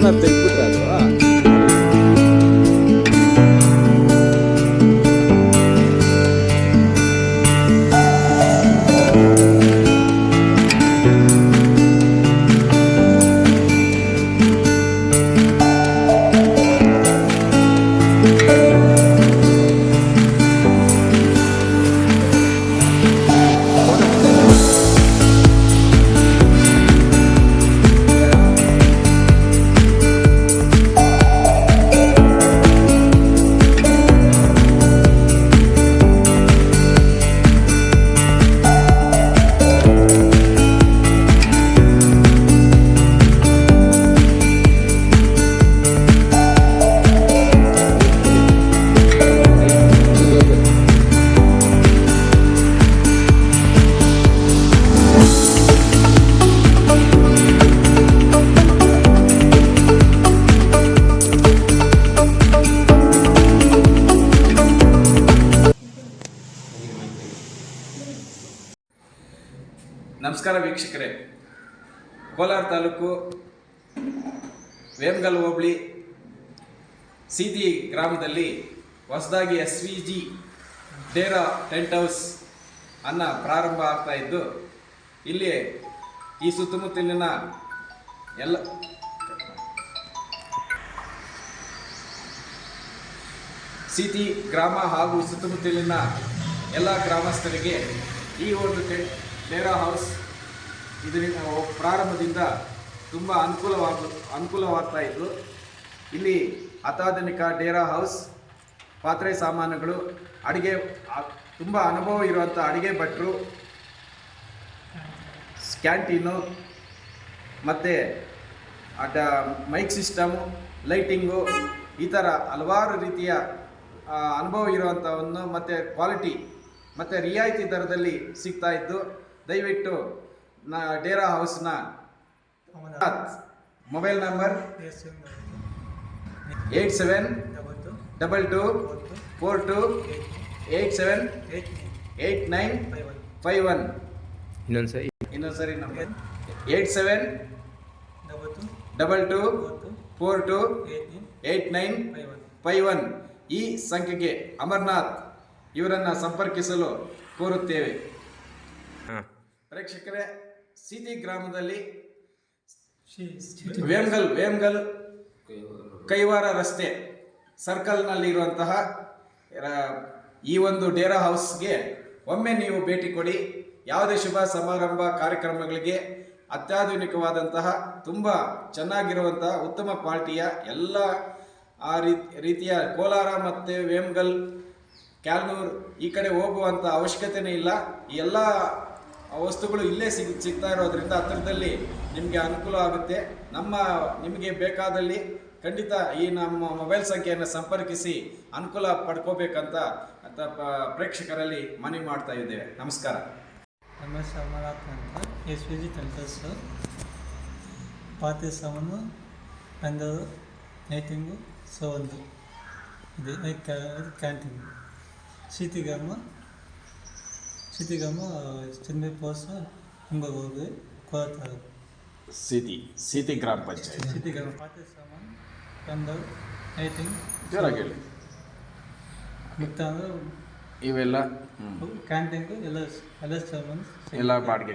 ಯಾರು ತೆಗ್ಬಿಟ್ರೆ ಅದು ನಮಸ್ಕಾರ ವೀಕ್ಷಕರೇ. ಕೋಲಾರ ತಾಲೂಕು ವೇಮಗಲ್ ಹೋಬಳಿ ಸೀದಿ ಗ್ರಾಮದಲ್ಲಿ ಹೊಸದಾಗಿ ಎಸ್ ವಿ ಜಿ ಡೇರಾ ಟೆಂಟ್ ಹೌಸ್ ಅನ್ನ ಪ್ರಾರಂಭ ಆಗ್ತಾ ಇದ್ದು ಇಲ್ಲಿ ಈ ಸುತ್ತಮುತ್ತಲಿನ ಎಲ್ಲ ಸೀತಿ ಗ್ರಾಮ ಹಾಗೂ ಸುತ್ತಮುತ್ತಲಿನ ಎಲ್ಲ ಗ್ರಾಮಸ್ಥರಿಗೆ ಈ ಒಂದು ಟೆ ಡೇರಾ ಹೌಸ್ ಇದರಿಂದ ಪ್ರಾರಂಭದಿಂದ ತುಂಬ ಅನುಕೂಲವಾಗ ಅನುಕೂಲವಾಗ್ತಾ ಇತ್ತು. ಇಲ್ಲಿ ಅತ್ಯಾಧುನಿಕ ಡೇರಾ ಹೌಸ್ ಪಾತ್ರೆ ಸಾಮಾನುಗಳು, ಅಡುಗೆ ತುಂಬ ಅನುಭವ ಇರುವಂಥ ಅಡುಗೆ ಭಟ್ರು, ಕ್ಯಾಂಟೀನು ಮತ್ತು ಅಡ್ಡ ಮೈಕ್ ಸಿಸ್ಟಮು ಲೈಟಿಂಗು ಈ ಥರ ಹಲವಾರು ರೀತಿಯ ಅನುಭವ ಇರುವಂಥವನ್ನು ಮತ್ತು ಕ್ವಾಲಿಟಿ ಮತ್ತು ರಿಯಾಯಿತಿ ದರದಲ್ಲಿ ಸಿಗ್ತಾ ಇದ್ದು ದಯವಿಟ್ಟು ನಾ ಡೇರಾ ಹೌಸ್ನ mobile number eight seven double two four two eight seven eight nine five one. ಇನ್ನೊಂದು ಸರಿ. ಇನ್ನೊಂದು ಸರಿ number. Eight seven double two four two eight nine five one. ಈ ಸಂಖ್ಯೆಗೆ ಅಮರ್ನಾಥ್ ಇವರನ್ನು ಸಂಪರ್ಕಿಸಲು ಕೋರುತ್ತೇವೆ. ಹಾಂ. ಪ್ರೇಕ್ಷಕರೇ ಸೀತಿ ಗ್ರಾಮದಲ್ಲಿ ವೇಮ್ಗಲ್ ವೇಮ್ಗಲ್ ಕೈವಾರ ರಸ್ತೆ ಸರ್ಕಲ್ನಲ್ಲಿರುವಂತಹ ಇರುವಂತಹ ಈ ಒಂದು ಡೇರಾ ಹೌಸ್ಗೆ ಒಮ್ಮೆ ನೀವು ಭೇಟಿ ಕೊಡಿ. ಯಾವುದೇ ಶುಭ ಸಮಾರಂಭ ಕಾರ್ಯಕ್ರಮಗಳಿಗೆ ಅತ್ಯಾಧುನಿಕವಾದಂತಹ ತುಂಬ ಚೆನ್ನಾಗಿರುವಂತಹ ಉತ್ತಮ ಕ್ವಾಲಿಟಿಯ ಎಲ್ಲ ಆ ರೀತಿಯ ಕೋಲಾರ ಮತ್ತು ವೇಮ್ಗಲ್ ಕ್ಯಾಲ್ನೂರ್ ಈ ಕಡೆ ಹೋಗುವಂಥ ಅವಶ್ಯಕತೆಯೇ ಇಲ್ಲ. ಎಲ್ಲ ವಸ್ತುಗಳು ಇಲ್ಲೇ ಸಿಗ್, ಸಿಗ್ತಾ ಇರೋದ್ರಿಂದ ಹತ್ತಿರದಲ್ಲಿ ನಿಮಗೆ ಅನುಕೂಲ ಆಗುತ್ತೆ. ನಮ್ಮ, ನಿಮಗೆ ಬೇಕಾದಲ್ಲಿ ಖಂಡಿತ ಈ ನಮ್ಮ ಮೊಬೈಲ್ ಸಂಖ್ಯೆಯನ್ನು ಸಂಪರ್ಕಿಸಿ ಅನುಕೂಲ ಪಡ್ಕೋಬೇಕಂತ ಅಂತ ಪ್ರೇಕ್ಷಕರಲ್ಲಿ ಮನವಿ ಮಾಡ್ತಾ ಇದ್ದೇವೆ. ನಮಸ್ಕಾರ. ರಮೇಶ್ ಅಮರಾತ್ ಅಂತ. S P G. ಟೆಂಟರ್ಸು ಪಾತ್ರೆ ಸಾಮಾನು ಅಂದರು ಲೈಟಿಂಗು ಸೋಲ್ದು ಇದೆ ಕ್ಯಾಂಟೀನ್ ಶೀತಿಗ್ರಾಮ ಶೀತಿಗ್ರಾಮ ಚೆನ್ನೈ ಪೋಸ ಹಿಂಗೋಗಿ ಕೋಲಾರ ಸಿಟಿ ಸಿಟಿ ಗ್ರಾಮ ಪಂಚಾಯತ್. ಶೀತಿಗ್ರಾಮ ಪಾತ್ರೆ ಸಾಮಾನು ಅಂದರು ಲೈಟಿಂಗ್ ಜೋರಾಗಿ ಹೇಳಿ ಮತ್ತು ಅಂದ್ರೆ ಇವೆಲ್ಲ ಕ್ಯಾಂಟೀನ್ಗೂ ಎಲ್ಲ ಎಲ್ಲ ಸಾಮಾನು. ಎಲ್ಲ ಬಾಡಿಗೆ